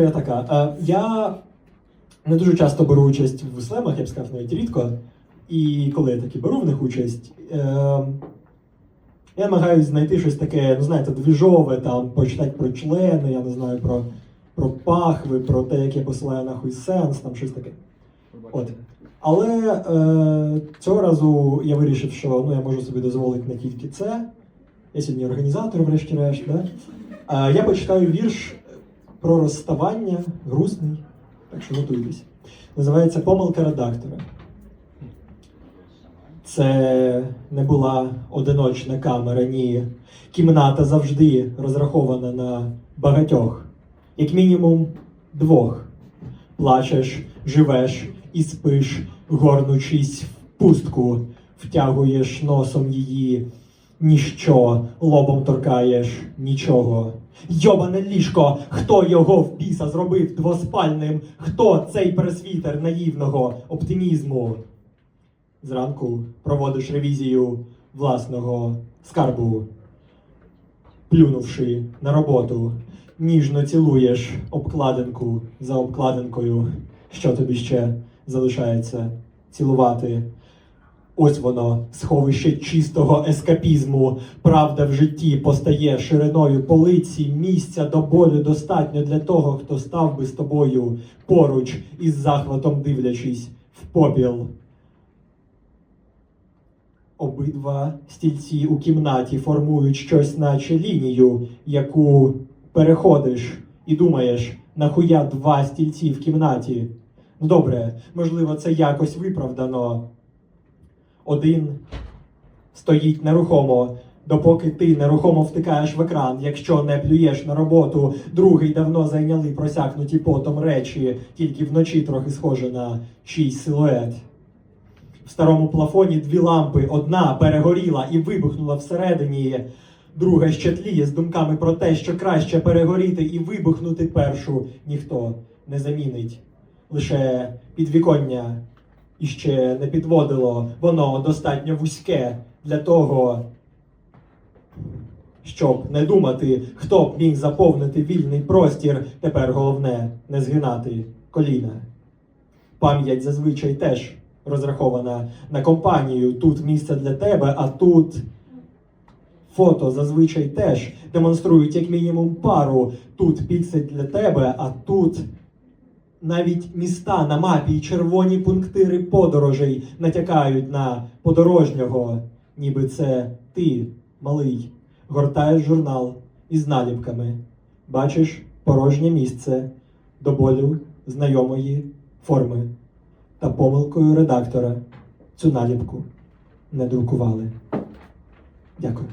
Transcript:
Історія така. Е, Я не дуже часто беру участь в слемах, я б сказав, навіть рідко. І коли я таки беру в них участь, е, я намагаюся знайти щось таке, ну знаєте, двіжове, там, почитати про члени, я не знаю, про, про пахви, про те, яке посилає нахуй сенс, там щось таке. От. Але е, цього разу я вирішив, що ну, я можу собі дозволити не тільки це. Я сьогодні організатор, врешті-решт. Да? Е, я почитаю вірш про розставання, грустний, так що готуйтесь. Називається Помилка редактора. Це не була одиночна камера, ні. Кімната завжди розрахована на багатьох, як мінімум двох. Плачеш, живеш і спиш, горнучись в пустку, втягуєш носом її, ніщо, лобом торкаєш нічого. Йобане ліжко, хто його в біса зробив двоспальним? Хто цей пересвітер наївного оптимізму? Зранку проводиш ревізію власного скарбу, плюнувши на роботу, ніжно цілуєш обкладинку за обкладинкою. Що тобі ще залишається цілувати? Ось воно, сховище чистого ескапізму. Правда в житті постає шириною полиці. Місця до болю достатньо для того, хто став би з тобою поруч із захватом дивлячись в попіл. Обидва стільці у кімнаті формують щось, наче лінію, яку переходиш і думаєш, нахуя два стільці в кімнаті. Добре, можливо, це якось виправдано. Один стоїть нерухомо, допоки ти нерухомо втикаєш в екран, якщо не плюєш на роботу, другий давно зайняли просякнуті потом речі, тільки вночі трохи схоже на чийсь силует. В старому плафоні дві лампи, одна перегоріла і вибухнула всередині. Друга ще тліє з думками про те, що краще перегоріти і вибухнути першу ніхто не замінить. Лише підвіконня іще не підводило, воно достатньо вузьке для того, щоб не думати, хто б міг заповнити вільний простір. Тепер головне не згинати коліна. Пам'ять зазвичай теж розрахована на компанію. Тут місце для тебе, а тут фото зазвичай теж демонструють як мінімум пару. Тут піксель для тебе, а тут навіть міста на мапі і червоні пунктири подорожей натякають на подорожнього, ніби це ти, малий, гортаєш журнал із наліпками. Бачиш порожнє місце до болю знайомої форми. Та помилкою редактора цю наліпку не друкували. Дякую.